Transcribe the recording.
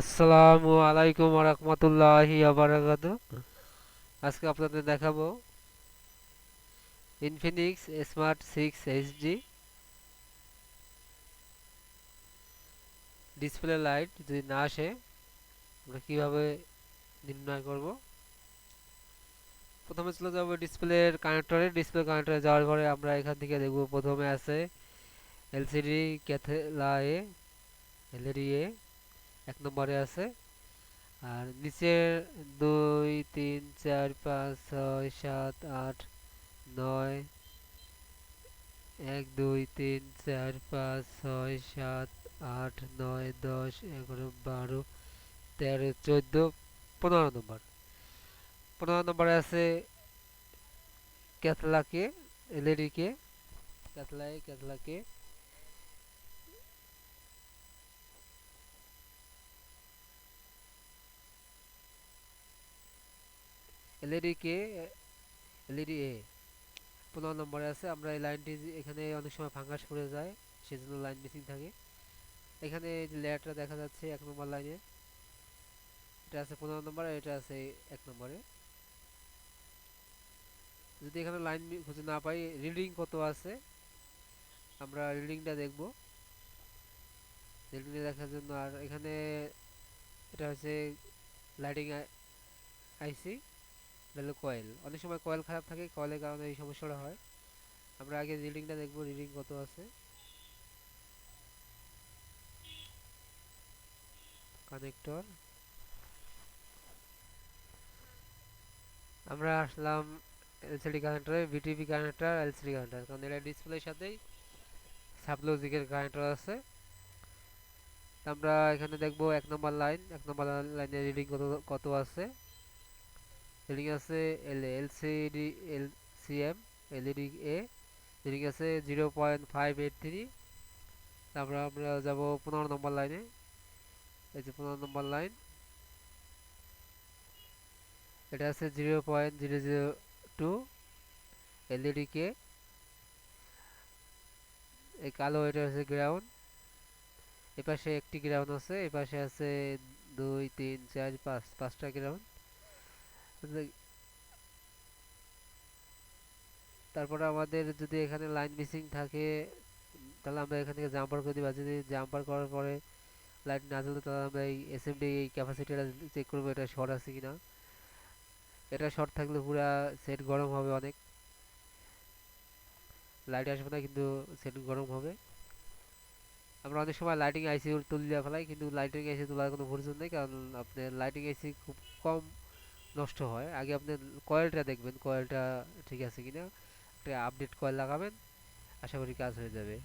আসসালামু আলাইকুম রহমতুল্লাহি আবরাকাত আজকে আপনাদের দেখাবো Infinix smart six HD display light যদি না আসে, আমরা কীভাবে নির্ণয় করব? প্রথমে চলে যাব ডিসপ্লের কানেক্টরে ডিসপ্লে কানেক্টরে যাওয়ার পরে আমরা এখান থেকে দেখব প্রথমে আছে এলসিডি ক্যাথেলা এ এলইডি এ এক নম্বরে আছে। আর নিচের দুই, তিন, চার, পাঁচ, ছয়, সাত, আট, নয়, এক, দুই, তিন, চার, পাঁচ, ছয়, সাত, আট, নয়, দশ, এগারো, বারো, তেরো, চোদ্দ, পনেরো নম্বর। পনেরো নম্বরে আছে ক্যাথলাকে এলইডিকে ক্যাথলাই ক্যাথলাকে এলইডি কে এলইডি এ, পনেরো নম্বরে আছে। আমরা এই লাইনটি এখানে অনেক সময় ফাঙ্গাস পড়ে যায়, সেজন্য লাইন মিসিং থাকে। এখানে যে লেয়ারটা দেখা যাচ্ছে এক নম্বর লাইনে। এটা আছে পনেরো নম্বর এটা আছে এক নম্বরে। যদি এখানে লাইন খুঁজে না পাই, রিডিং কত আছে? আমরা রিডিংটা দেখব। রিডিংটা দেখার জন্য আর এখানে এটা হচ্ছে লাইটিং আইসি। হলো কয়েল। অনেক সময় কয়েল খারাপ থাকে, কয়েলের কারণে এই সমস্যাটা হয়। আমরা আগে রিডিংটা দেখব, রিডিং কত আছে। কানেক্টর। আমরা আসলাম এলসিডি কানেক্টরে ভিটিভি কানেক্টর এলসিডি কানেক্টর কারণ এটা ডিসপ্লের সাথেই সাবলজিকের কানেক্টর আছে। আমরা এখানে দেখব এক নম্বর লাইন এক নম্বর লাইনের রিডিং কত কত আছে। রিডিং আছে এল এলসিডি এলসিএম এলইডি এ। রিডিং আছে zero point five eight three. তারপরে আমরা যাব পনেরো নম্বর লাইনে। এই যে পনেরো নম্বর লাইন। এটা আছে zero point zero zero two. LED কে। এই কালো এটা হচ্ছে গ্রাউন্ড। এপাশে একটি গ্রাউন্ড আছে, এপাশে আছে দুই, তিন, চার, পাঁচ, পাঁচটা গ্রাউন্ড। তারপরে আমাদের যদি এখানে লাইন মিসিং থাকে, তাহলে আমরা এখান থেকে জাম্পার করে দিই যদি জাম্পার করার পরে লাইট না জ্বলে তাহলে আমরা এই এসএমডি এই ক্যাপাসিটিটা চেক করব, এটা শর্ট আছে কিনা। এটা শর্ট থাকলে পুরা সেট গরম হবে অনেক। লাইট আসবে না, কিন্তু সেট গরম হবে। আমরা অনেক সময় লাইটিং আইসি তুলিয়ে ফেলাই, কিন্তু লাইটিং আইসি তোলার কোনো প্রয়োজন নেই, কারণ আপনার লাইটিং আইসি খুব কম নষ্ট হয়। আগে আপনি কয়েলটা দেখবেন কয়েলটা ঠিক আছে কিনা? একটা আপডেট কয়েল লাগাবেন, আশা করি কাজ হয়ে যাবে।